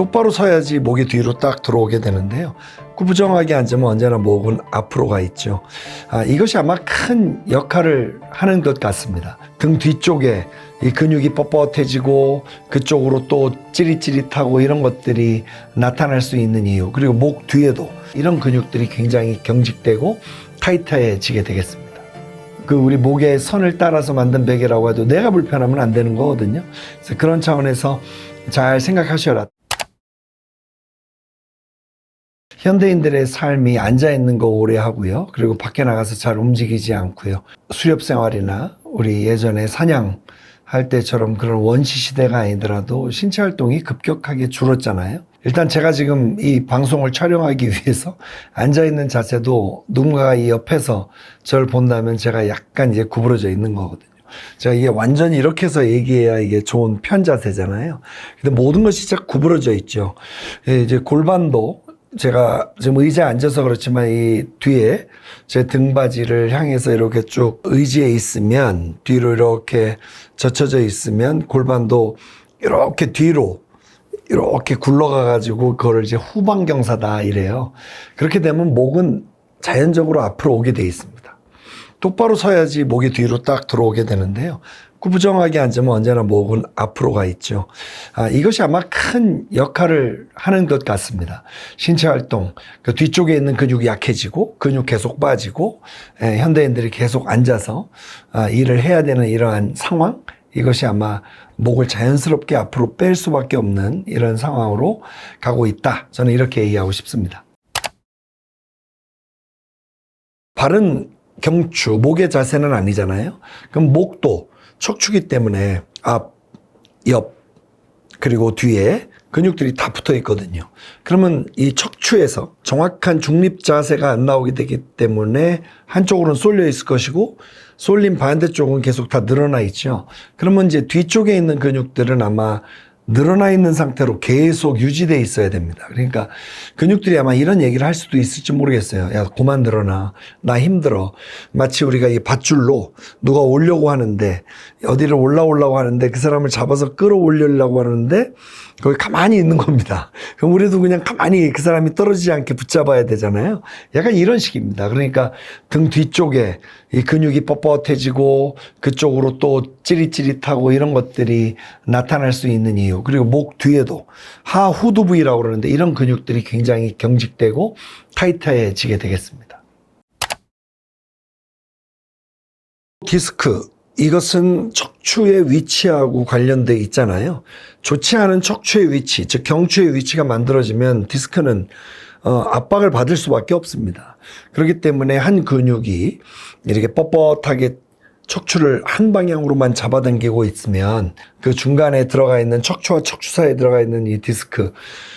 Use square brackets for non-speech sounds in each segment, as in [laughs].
똑바로 서야지 목이 뒤로 딱 들어오게 되는데요. 구부정하게 앉으면 언제나 목은 앞으로 가 있죠. 아, 이것이 아마 큰 역할을 하는 것 같습니다. 등 뒤쪽에 이 근육이 뻣뻣해지고 그쪽으로 또 찌릿찌릿하고 이런 것들이 나타날 수 있는 이유. 그리고 목 뒤에도 이런 근육들이 굉장히 경직되고 타이트해지게 되겠습니다. 그 우리 목의 선을 따라서 만든 베개라고 해도 내가 불편하면 안 되는 거거든요. 그래서 그런 차원에서 잘 생각하셔라. 현대인들의 삶이 앉아 있는 거 오래 하고요. 그리고 밖에 나가서 잘 움직이지 않고요. 수렵 생활이나 우리 예전에 사냥 할 때처럼 그런 원시 시대가 아니더라도 신체 활동이 급격하게 줄었잖아요. 일단 제가 지금 이 방송을 촬영하기 [laughs] 위해서 앉아 있는 자세도 누군가가 이 옆에서 저를 본다면 제가 약간 이제 구부러져 있는 거거든요. 제가 이게 완전히 이렇게 해서 얘기해야 이게 좋은 편 자세잖아요. 근데 모든 것이 진짜 구부러져 있죠. 예, 이제 골반도 제가 지금 의자에 앉아서 그렇지만 이 뒤에 제 등받이를 향해서 이렇게 쭉 의지에 있으면 뒤로 이렇게 젖혀져 있으면 골반도 이렇게 뒤로 이렇게 굴러가 가지고 그거를 이제 후방경사다 이래요. 그렇게 되면 목은 자연적으로 앞으로 오게 돼 있습니다. 똑바로 서야지 목이 뒤로 딱 들어오게 되는데요. 구부정하게 앉으면 언제나 목은 앞으로 가 있죠. 아, 이것이 아마 큰 역할을 하는 것 같습니다. 신체 활동, 그 뒤쪽에 있는 근육이 약해지고 근육 계속 빠지고 에, 현대인들이 계속 앉아서 아, 일을 해야 되는 이러한 상황, 이것이 아마 목을 자연스럽게 앞으로 뺄 수밖에 없는 이런 상황으로 가고 있다. 저는 이렇게 얘기하고 싶습니다. 바른 경추, 목의 자세는 아니잖아요. 그럼 목도 척추기 때문에 앞, 옆, 그리고 뒤에 근육들이 다 붙어 있거든요. 그러면 이 척추에서 정확한 중립 자세가 안 나오게 되기 때문에 한쪽으로는 쏠려 있을 것이고 쏠린 반대쪽은 계속 다 늘어나 있죠. 그러면 이제 뒤쪽에 있는 근육들은 아마 늘어나 있는 상태로 계속 유지돼 있어야 됩니다. 그러니까 근육들이 아마 이런 얘기를 할 수도 있을지 모르겠어요. 야, 그만 늘어나. 나 힘들어. 마치 우리가 이 밧줄로 누가 오려고 하는데 어디를 올라오려고 하는데 그 사람을 잡아서 끌어올리려고 하는데 거기 가만히 있는 겁니다. 그럼 우리도 그냥 가만히 그 사람이 떨어지지 않게 붙잡아야 되잖아요. 약간 이런 식입니다. 그러니까 등 뒤쪽에 이 근육이 뻣뻣해지고 그쪽으로 또 찌릿찌릿하고 이런 것들이 나타날 수 있는 이유. 그리고 목 뒤에도 하후두 부위라고 그러는데 이런 근육들이 굉장히 경직되고 타이트해지게 되겠습니다. 디스크. 이것은 척추의 위치하고 관련돼 있잖아요. 좋지 않은 척추의 위치, 즉 경추의 위치가 만들어지면 디스크는 어, 압박을 받을 수밖에 없습니다. 그렇기 때문에 한 근육이 이렇게 뻣뻣하게 척추를 한 방향으로만 잡아당기고 있으면 그 중간에 들어가 있는 척추와 척추 사이에 들어가 있는 이 디스크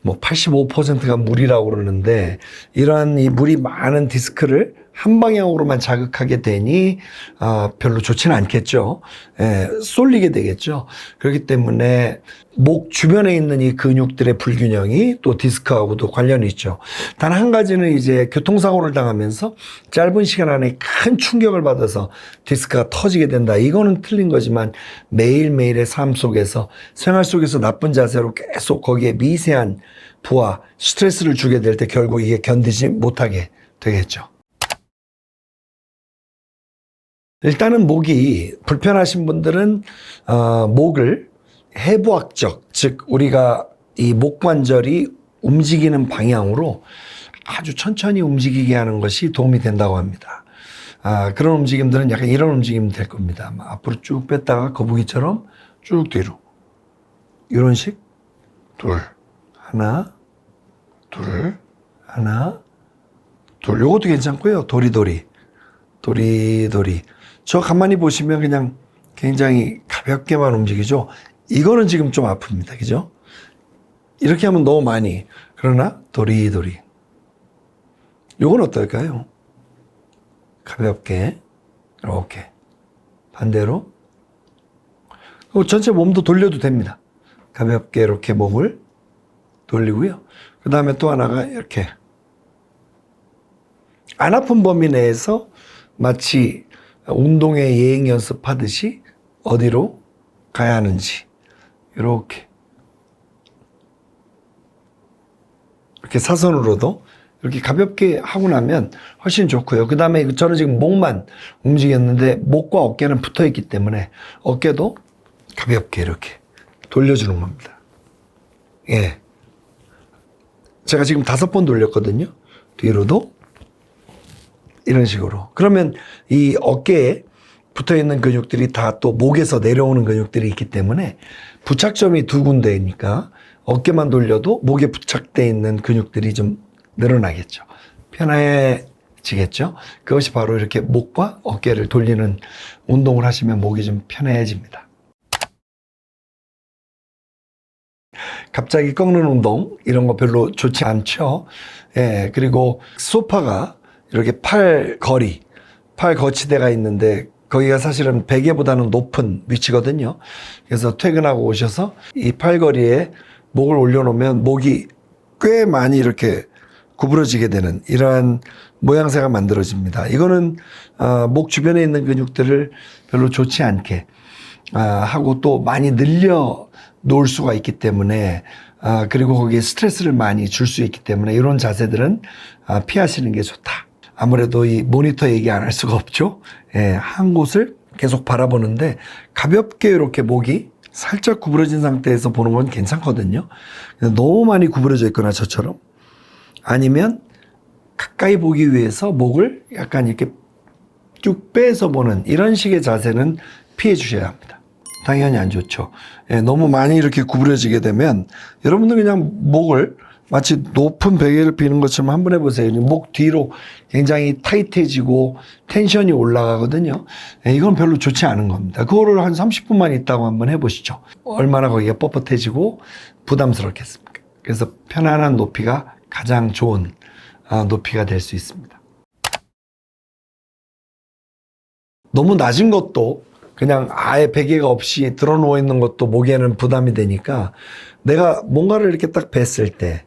뭐 85%가 물이라고 그러는데 이러한 이 물이 많은 디스크를 한 방향으로만 자극하게 되니 아, 별로 좋지는 않겠죠. 예, 쏠리게 되겠죠. 그렇기 때문에 목 주변에 있는 이 근육들의 불균형이 또 디스크하고도 관련이 있죠. 단 한 가지는 이제 교통사고를 당하면서 짧은 시간 안에 큰 충격을 받아서 디스크가 터지게 된다. 이거는 틀린 거지만 매일매일의 삶 속에서 생활 속에서 나쁜 자세로 계속 거기에 미세한 부하, 스트레스를 주게 될 때 결국 이게 견디지 못하게 되겠죠. 일단은 목이 불편하신 분들은 어, 목을 해부학적 즉 우리가 이 목관절이 움직이는 방향으로 아주 천천히 움직이게 하는 것이 도움이 된다고 합니다. 아, 그런 움직임들은 약간 이런 움직임 될 겁니다. 앞으로 쭉 뺐다가 거북이처럼 쭉 뒤로. 이런 식? 둘. 하나 둘. 하나 둘. 요것도 괜찮고요. 도리도리. 도리도리 저 가만히 보시면 그냥 굉장히 가볍게만 움직이죠. 이거는 지금 좀 아픕니다. 그죠? 이렇게 하면 너무 많이. 그러나 도리도리. 요건 어떨까요? 가볍게 이렇게 반대로 그리고 전체 몸도 돌려도 됩니다. 가볍게 이렇게 몸을 돌리고요. 그 다음에 또 하나가 이렇게 안 아픈 범위 내에서 마치 운동의 예행 연습하듯이 어디로 가야 하는지 이렇게 이렇게 사선으로도 이렇게 가볍게 하고 나면 훨씬 좋고요. 그 다음에 저는 지금 목만 움직였는데 목과 어깨는 붙어 있기 때문에 어깨도 가볍게 이렇게 돌려주는 겁니다. 예. 제가 지금 다섯 번 돌렸거든요. 뒤로도 이런 식으로. 그러면 이 어깨에 붙어 있는 근육들이 다 또 목에서 내려오는 근육들이 있기 때문에 부착점이 두 군데니까 어깨만 돌려도 목에 부착돼 있는 근육들이 좀 늘어나겠죠. 편해지겠죠. 그것이 바로 이렇게 목과 어깨를 돌리는 운동을 하시면 목이 좀 편해집니다. 갑자기 꺾는 운동 이런 거 별로 좋지 않죠. 예, 그리고 소파가 이렇게 팔 거리, 팔 거치대가 있는데 거기가 사실은 베개보다는 높은 위치거든요. 그래서 퇴근하고 오셔서 이 팔거리에 목을 올려놓으면 목이 꽤 많이 이렇게 구부러지게 되는 이러한 모양새가 만들어집니다. 이거는 어, 목 주변에 있는 근육들을 별로 좋지 않게 아, 하고 또 많이 늘려 놓을 수가 있기 때문에 아, 그리고 거기에 스트레스를 많이 줄 수 있기 때문에 이런 자세들은 아, 피하시는 게 좋다. 아무래도 이 모니터 얘기 안 할 수가 없죠. 예, 한 곳을 계속 바라보는데 가볍게 이렇게 목이 살짝 구부러진 상태에서 보는 건 괜찮거든요. 너무 많이 구부러져 있거나 저처럼 아니면 가까이 보기 위해서 목을 약간 이렇게 쭉 빼서 보는 이런 식의 자세는 피해 주셔야 합니다. 당연히 안 좋죠. 예, 너무 많이 이렇게 구부려지게 되면 여러분들 그냥 목을 마치 높은 베개를 비는 것처럼 한번 해보세요. 목 뒤로 굉장히 타이트해지고 텐션이 올라가거든요. 예, 이건 별로 좋지 않은 겁니다. 그거를 한 30분만 있다고 한번 해보시죠. 얼마나 거기가 뻣뻣해지고 부담스럽겠습니까? 그래서 편안한 높이가 가장 좋은 아, 높이가 될 수 있습니다. 너무 낮은 것도 그냥 아예 베개가 없이 드러 누워 있는 것도 목에는 부담이 되니까 내가 뭔가를 이렇게 딱 뵀을 때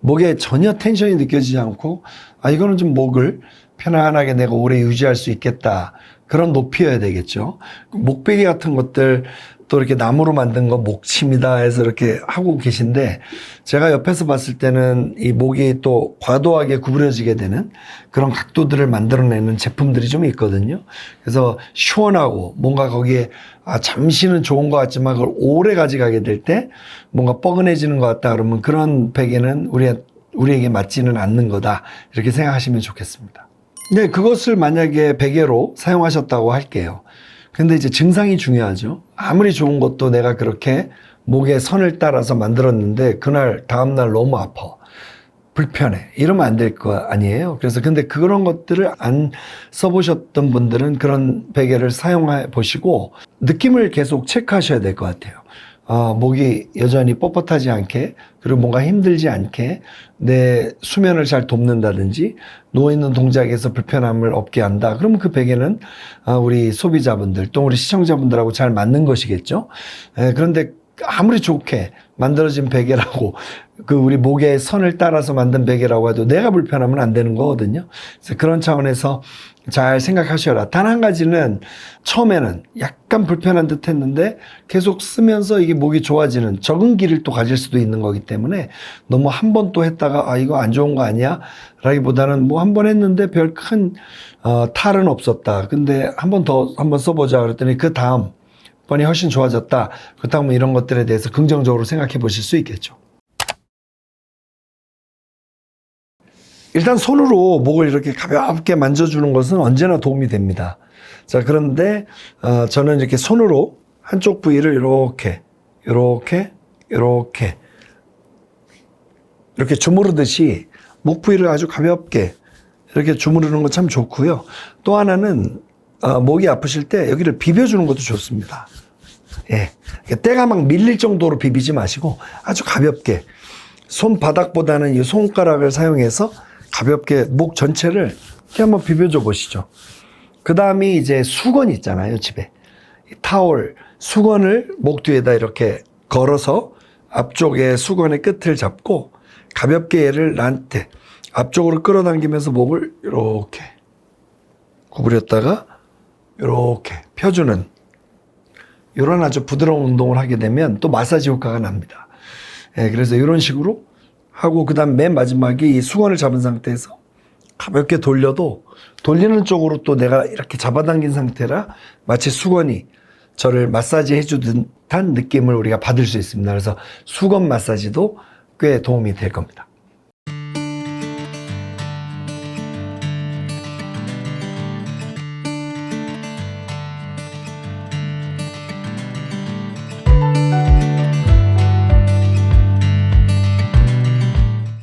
목에 전혀 텐션이 느껴지지 않고 아 이거는 좀 목을 편안하게 내가 오래 유지할 수 있겠다. 그런 높이여야 되겠죠. 목베개 같은 것들 또 이렇게 나무로 만든 거 목침이다 해서 이렇게 하고 계신데 제가 옆에서 봤을 때는 이 목이 또 과도하게 구부려지게 되는 그런 각도들을 만들어내는 제품들이 좀 있거든요. 그래서 시원하고 뭔가 거기에 아 잠시는 좋은 것 같지만 그걸 오래 가져가게 될 때 뭔가 뻐근해지는 것 같다 그러면 그런 베개는 우리 우리에게 맞지는 않는 거다 이렇게 생각하시면 좋겠습니다. 네, 그것을 만약에 베개로 사용하셨다고 할게요. 근데 이제 증상이 중요하죠. 아무리 좋은 것도 내가 그렇게 목에 선을 따라서 만들었는데 그날 다음날 너무 아파. 불편해. 이러면 안 될 거 아니에요. 그래서 근데 그런 것들을 안 써보셨던 분들은 그런 베개를 사용해 보시고 느낌을 계속 체크하셔야 될 것 같아요. 어, 목이 여전히 뻣뻣하지 않게 그리고 뭔가 힘들지 않게 내 수면을 잘 돕는다든지 누워있는 동작에서 불편함을 없게 한다. 그러면 그 베개는 아, 우리 소비자분들 또 우리 시청자분들하고 잘 맞는 것이겠죠. 에, 그런데 아무리 좋게 만들어진 베개라고 그 우리 목의 선을 따라서 만든 베개라고 해도 내가 불편하면 안 되는 거거든요. 그래서 그런 차원에서 잘 생각하셔라. 단 한 가지는 처음에는 약간 불편한 듯 했는데 계속 쓰면서 이게 목이 좋아지는 적응기를 또 가질 수도 있는 거기 때문에 너무 한 번 또 했다가 아, 이거 안 좋은 거 아니야? 라기보다는 뭐 한 번 했는데 별큰 어, 탈은 없었다. 근데 한 번 더 한 번 써보자 그랬더니 그 다음 번이 훨씬 좋아졌다. 그렇다면 이런 것들에 대해서 긍정적으로 생각해 보실 수 있겠죠. 일단 손으로 목을 이렇게 가볍게 만져주는 것은 언제나 도움이 됩니다. 자, 그런데, 어, 저는 이렇게 손으로 한쪽 부위를 이렇게, 이렇게, 이렇게, 이렇게 주무르듯이 목 부위를 아주 가볍게 이렇게 주무르는 건 참 좋고요. 또 하나는, 어, 목이 아프실 때 여기를 비벼주는 것도 좋습니다. 예. 때가 막 밀릴 정도로 비비지 마시고 아주 가볍게 손바닥보다는 이 손가락을 사용해서 가볍게 목 전체를 이렇게 한번 비벼줘 보시죠. 그 다음이 이제 수건 있잖아요, 집에. 이 타올, 수건을 목 뒤에다 이렇게 걸어서 앞쪽에 수건의 끝을 잡고 가볍게 얘를 나한테 앞쪽으로 끌어당기면서 목을 이렇게 구부렸다가 이렇게 펴주는 이런 아주 부드러운 운동을 하게 되면 또 마사지 효과가 납니다. 예, 그래서 이런 식으로 하고 그다음 맨 마지막에 이 수건을 잡은 상태에서 가볍게 돌려도 돌리는 쪽으로 또 내가 이렇게 잡아당긴 상태라 마치 수건이 저를 마사지 해주듯한 느낌을 우리가 받을 수 있습니다. 그래서 수건 마사지도 꽤 도움이 될 겁니다.